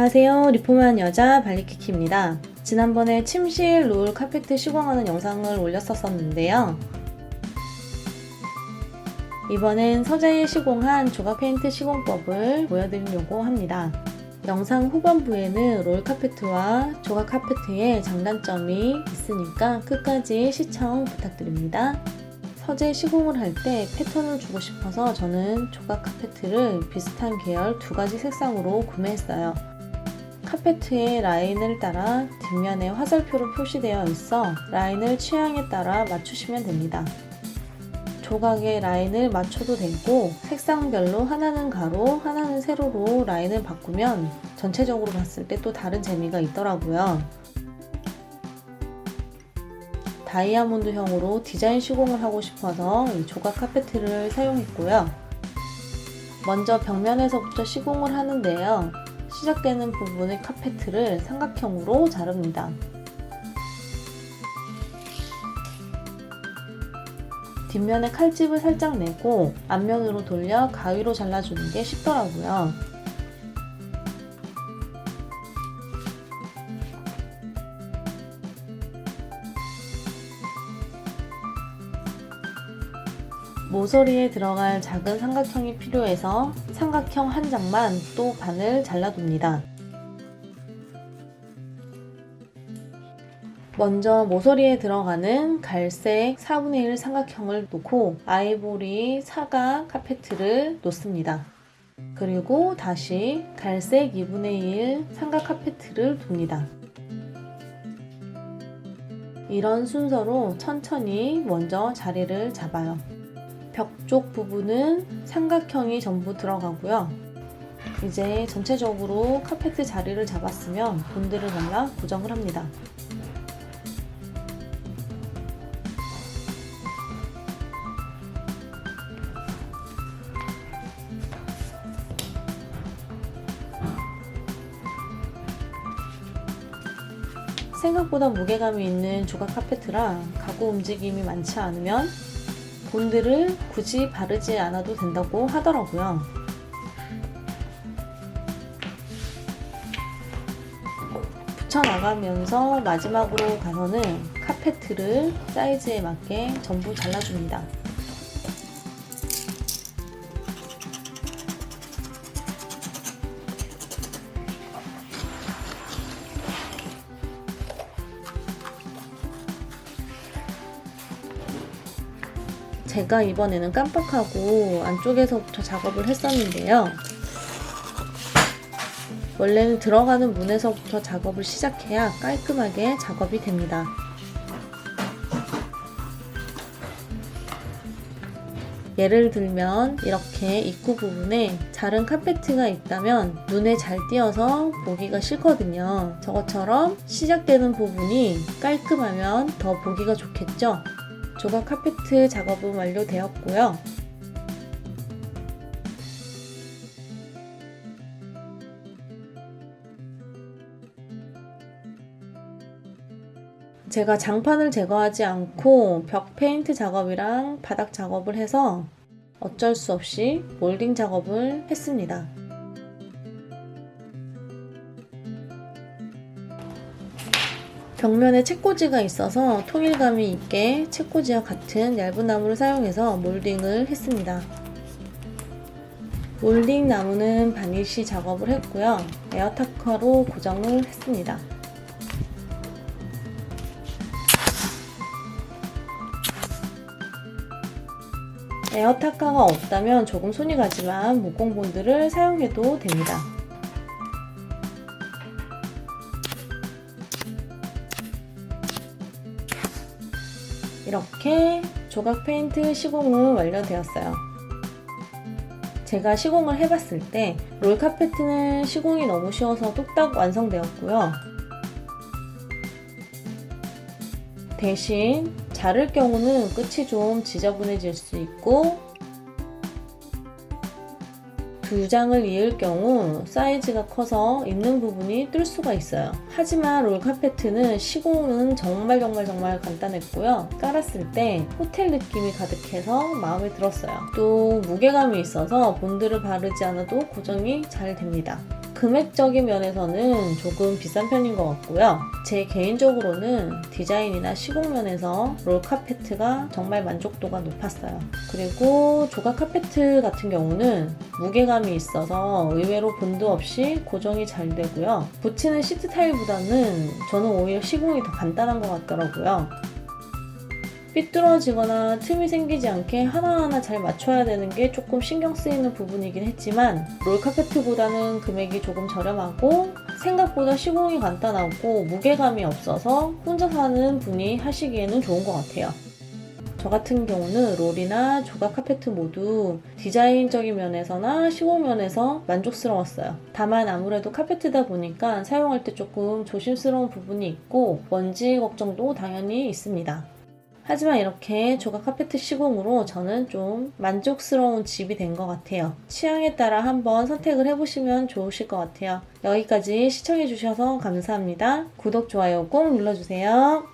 안녕하세요. 리폼한 여자 발리키키입니다. 지난번에 침실 롤 카페트 시공하는 영상을 올렸었는데요. 이번엔 서재에 시공한 조각 페인트 시공법을 보여드리려고 합니다. 영상 후반부에는 롤 카페트와 조각 카페트의 장단점이 있으니까 끝까지 시청 부탁드립니다. 서재 시공을 할 때 패턴을 주고 싶어서 저는 조각 카페트를 비슷한 계열 두 가지 색상으로 구매했어요. 카페트의 라인을 따라 뒷면에 화살표로 표시되어 있어 라인을 취향에 따라 맞추시면 됩니다. 조각의 라인을 맞춰도 되고 색상별로 하나는 가로, 하나는 세로로 라인을 바꾸면 전체적으로 봤을 때 또 다른 재미가 있더라고요. 다이아몬드형으로 디자인 시공을 하고 싶어서 이 조각 카페트를 사용했고요. 먼저 벽면에서부터 시공을 하는데요. 시작되는 부분의 카페트를 삼각형으로 자릅니다. 뒷면에 칼집을 살짝 내고 앞면으로 돌려 가위로 잘라주는 게 쉽더라고요. 모서리에 들어갈 작은 삼각형이 필요해서 삼각형 한 장만 또 반을 잘라둡니다. 먼저 모서리에 들어가는 갈색 4분의 1 삼각형을 놓고 아이보리 사각 카페트를 놓습니다. 그리고 다시 갈색 2분의 1 삼각 카페트를 둡니다. 이런 순서로 천천히 먼저 자리를 잡아요. 벽 쪽 부분은 삼각형이 전부 들어가고요. 이제 전체적으로 카페트 자리를 잡았으면 본드를 발라 고정을 합니다. 생각보다 무게감이 있는 조각 카페트라 가구 움직임이 많지 않으면 본드를 굳이 바르지 않아도 된다고 하더라고요. 붙여나가면서 마지막으로 가서는 카페트를 사이즈에 맞게 전부 잘라줍니다. 제가 이번에는 깜빡하고 안쪽에서부터 작업을 했었는데요. 원래는 들어가는 문에서부터 작업을 시작해야 깔끔하게 작업이 됩니다. 예를 들면 이렇게 입구 부분에 자른 카페트가 있다면 눈에 잘 띄어서 보기가 싫거든요. 저것처럼 시작되는 부분이 깔끔하면 더 보기가 좋겠죠? 조각 카페트 작업은 완료되었고요. 제가 장판을 제거하지 않고 벽 페인트 작업이랑 바닥 작업을 해서 어쩔 수 없이 몰딩 작업을 했습니다. 벽면에 책꽂이가 있어서 통일감이 있게 책꽂이와 같은 얇은 나무를 사용해서 몰딩을 했습니다. 몰딩 나무는 바니쉬 작업을 했고요. 에어타커로 고정을 했습니다. 에어타카가 없다면 조금 손이 가지만 목공본드를 사용해도 됩니다. 이렇게 조각 페인트 시공은 완료되었어요. 제가 시공을 해봤을 때 롤 카페트는 시공이 너무 쉬워서 뚝딱 완성되었고요. 대신 자를 경우는 끝이 좀 지저분해질 수 있고 두 장을 이을 경우 사이즈가 커서 입는 부분이 뜰 수가 있어요. 하지만 롤 카페트는 시공은 정말 정말 정말 간단했고요. 깔았을 때 호텔 느낌이 가득해서 마음에 들었어요. 또 무게감이 있어서 본드를 바르지 않아도 고정이 잘 됩니다. 금액적인 면에서는 조금 비싼 편인 것 같고요. 제 개인적으로는 디자인이나 시공 면에서 롤 카페트가 정말 만족도가 높았어요. 그리고 조각 카페트 같은 경우는 무게감이 있어서 의외로 본드 없이 고정이 잘 되고요. 붙이는 시트 타일보다는 저는 오히려 시공이 더 간단한 것 같더라고요. 삐뚤어지거나 틈이 생기지 않게 하나하나 잘 맞춰야 되는 게 조금 신경 쓰이는 부분이긴 했지만 롤카페트보다는 금액이 조금 저렴하고 생각보다 시공이 간단하고 무게감이 없어서 혼자 사는 분이 하시기에는 좋은 것 같아요. 저 같은 경우는 롤이나 조각 카페트 모두 디자인적인 면에서나 시공 면에서 만족스러웠어요. 다만 아무래도 카페트다 보니까 사용할 때 조금 조심스러운 부분이 있고 먼지 걱정도 당연히 있습니다. 하지만 이렇게 조각 카페트 시공으로 저는 좀 만족스러운 집이 된 것 같아요. 취향에 따라 한번 선택을 해보시면 좋으실 것 같아요. 여기까지 시청해주셔서 감사합니다. 구독, 좋아요 꼭 눌러주세요.